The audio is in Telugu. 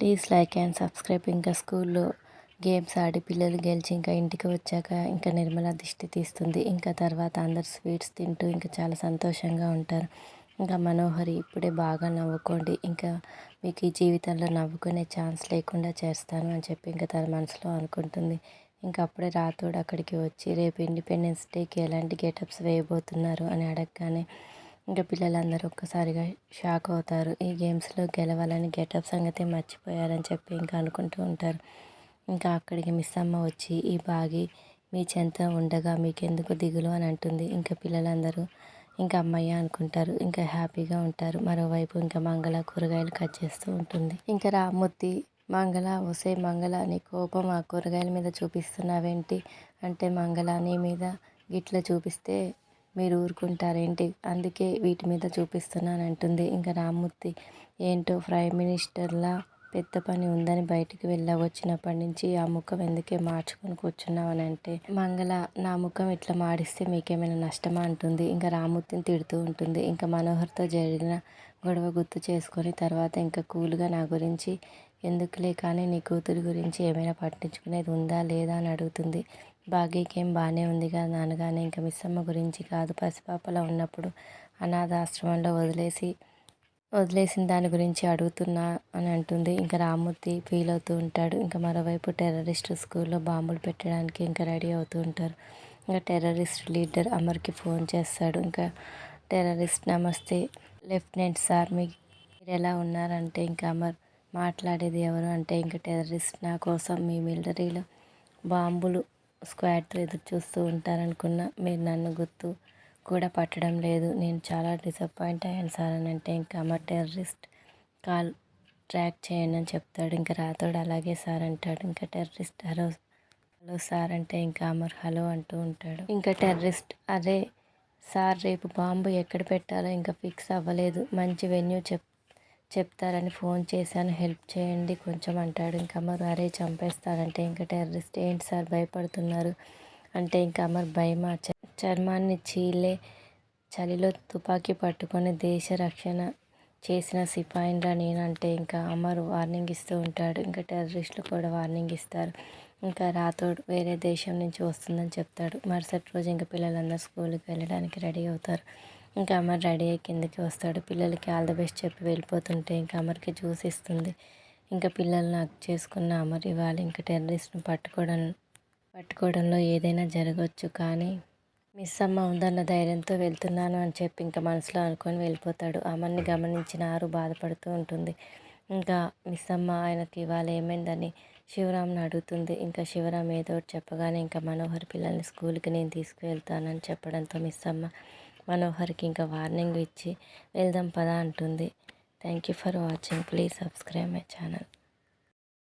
Please like and subscribe. ఇంకా స్కూల్లో గేమ్స్ ఆడి పిల్లలు గెలిచి ఇంకా ఇంటికి వచ్చాక ఇంకా నిర్మల దిష్టి తీస్తుంది. ఇంకా తర్వాత అందరు స్వీట్స్ తింటూ ఇంకా చాలా సంతోషంగా ఉంటారు. ఇంకా మనోహరి ఇప్పుడే బాగా నవ్వుకోండి. ఇంకా మీకు ఈ జీవితంలో నవ్వుకునే ఛాన్స్ లేకుండా చేస్తాను అని చెప్పి ఇంకా తన మనసులో అనుకుంటుంది. ఇంకా అప్పుడే రాతోడు అక్కడికి వచ్చి రేపు ఇండిపెండెన్స్ డేకి ఎలాంటి గెటప్స్ వేయబోతున్నారు? అని అడగగానే ఇంకా పిల్లలందరూ ఒక్కసారిగా షాక్ అవుతారు. ఈ గేమ్స్లో గెలవాలని గెటప్ సంగతి మర్చిపోయారని చెప్పి ఇంకా అనుకుంటూ ఉంటారు. ఇంకా అక్కడికి మిస్ అమ్మ వచ్చి ఈ బాగి మీ చెంత ఉండగా మీకెందుకు దిగులు? అని అంటుంది. ఇంకా పిల్లలందరూ ఇంకా అమ్మయ్య అనుకుంటారు. ఇంకా హ్యాపీగా ఉంటారు. మరోవైపు ఇంకా మంగళ కూరగాయలు కట్ చేస్తూ ఉంటుంది. ఇంకా రామూర్తి మంగళ ఒసే మంగళ నీ కోపం ఆ కూరగాయల మీద చూపిస్తున్నావేంటి? అంటే మంగళ నీ మీద గిట్ల చూపిస్తే మీరు ఊరుకుంటారేంటి? అందుకే వీటి మీద చూపిస్తున్నాను అంటుంది. ఇంకా రామ్మూర్తి ఏంటో ప్రైమ్ మినిస్టర్లా పెద్ద పని ఉందని బయటికి వెళ్ళ వచ్చినప్పటి నుంచి ఆ ముఖం ఎందుకే మార్చుకొని కూర్చున్నావు అని అంటే మంగళ నా ముఖం ఇట్లా మాడిస్తే మీకేమైనా నష్టమా? అంటుంది. ఇంకా రామ్మూర్తిని తిడుతూ ఉంటుంది. ఇంకా మనోహర్తో జరిగిన గొడవ గుర్తు చేసుకొని తర్వాత ఇంకా కూల్గా నా గురించి ఎందుకులే కానీ నీ కూతురు గురించి ఏమైనా పట్టించుకునేది ఉందా లేదా? అని అడుగుతుంది. భాగ్యకేం బాగానే ఉంది కదా అనగానే ఇంకా మిస్సమ్మ గురించి కాదు. పసిపాపలా ఉన్నప్పుడు అనాథాశ్రమంలో వదిలేసి వదిలేసిన దాని గురించి అడుగుతున్నా అని అంటుంది. ఇంకా రామూర్తి ఫీల్ అవుతూ ఉంటాడు. ఇంకా మరోవైపు టెర్రరిస్ట్ స్కూల్లో బాంబులు పెట్టడానికి ఇంకా రెడీ అవుతూ ఉంటారు. ఇంకా టెర్రరిస్ట్ లీడర్ అమర్కి ఫోన్ చేస్తాడు. ఇంకా టెర్రరిస్ట్ నమస్తే లెఫ్టినెంట్ సార్ మీ మీరు ఎలా ఉన్నారంటే ఇంకా అమర్ మాట్లాడేది ఎవరు అంటే ఇంకా టెర్రరిస్ట్ నా కోసం మీ మిలిటరీలో బాంబులు స్క్వాడ్తో ఎదురు చూస్తూ ఉంటారనుకున్న మీరు నన్ను గుర్తు కూడా పట్టడం లేదు. నేను చాలా డిసప్పాయింట్ అయ్యాను సార్ అని అంటే ఇంకా అమర్ టెర్రరిస్ట్ కాల్ ట్రాక్ చేయండి అని చెప్తాడు. ఇంకా రాతోడు అలాగే సార్ అంటాడు. ఇంకా టెర్రరిస్ట్ హలో హలో సార్ అంటే ఇంకా అమర్ హలో అంటూ ఉంటాడు. ఇంకా టెర్రరిస్ట్ అదే సార్ రేపు బాంబు ఎక్కడ పెట్టాలో ఇంకా ఫిక్స్ అవ్వలేదు. మంచి వెన్యూ చెప్ చెప్తారని ఫోన్ చేశాను. హెల్ప్ చేయండి కొంచెం అంటాడు. ఇంకా అమర్ అరే చంపేస్తాడంటే ఇంకా టెర్రరిస్ట్ ఏంటి సార్ భయపడుతున్నారు? అంటే ఇంకా అమర్ భయమా చర్మాన్ని చీలే చలిలో తుపాకీ పట్టుకొని దేశ రక్షణ చేసిన సిపాయిన్రా నేనంటే ఇంకా అమర్ వార్నింగ్ ఇస్తూ ఉంటాడు. ఇంకా టెర్రరిస్టులు కూడా వార్నింగ్ ఇస్తారు. ఇంకా రాతోడు వేరే దేశం నుంచి వస్తుందని చెప్తాడు. మరుసటి రోజు ఇంకా పిల్లలందరూ స్కూల్కి వెళ్ళడానికి రెడీ అవుతారు. ఇంకా అమర్ రెడీ అయ్యి కిందకి వస్తాడు. పిల్లలకి ఆల్ ద బెస్ట్ చెప్పి వెళ్ళిపోతుంటే ఇంకా అమర్కి జ్యూస్ ఇస్తుంది. ఇంకా పిల్లల్ని నాకు చేసుకున్న అమర్ ఇవాళ ఇంకా టెర్రరిస్ట్ని పట్టుకోవడం పట్టుకోవడంలో ఏదైనా జరగవచ్చు కానీ మిస్ అమ్మ ఉందన్న ధైర్యంతో వెళ్తున్నాను అని చెప్పి ఇంకా మనసులో అనుకొని వెళ్ళిపోతాడు. అమర్ని గమనించిన ఆరు బాధపడుతూ ఉంటుంది. ఇంకా మిస్ అమ్మ ఆయనకి ఇవాళ ఏమైందని శివరామ్ని అడుగుతుంది. ఇంకా శివరామ్ ఏదో చెప్పగానే ఇంకా మనోహర్ పిల్లల్ని స్కూల్కి నేను తీసుకువెళ్తానని చెప్పడంతో మిస్ అమ్మ మనోహర్కి ఇంకా వార్నింగ్ ఇచ్చి వెళ్దాం పదా అంటుంది. Thank you for watching. Please subscribe my channel.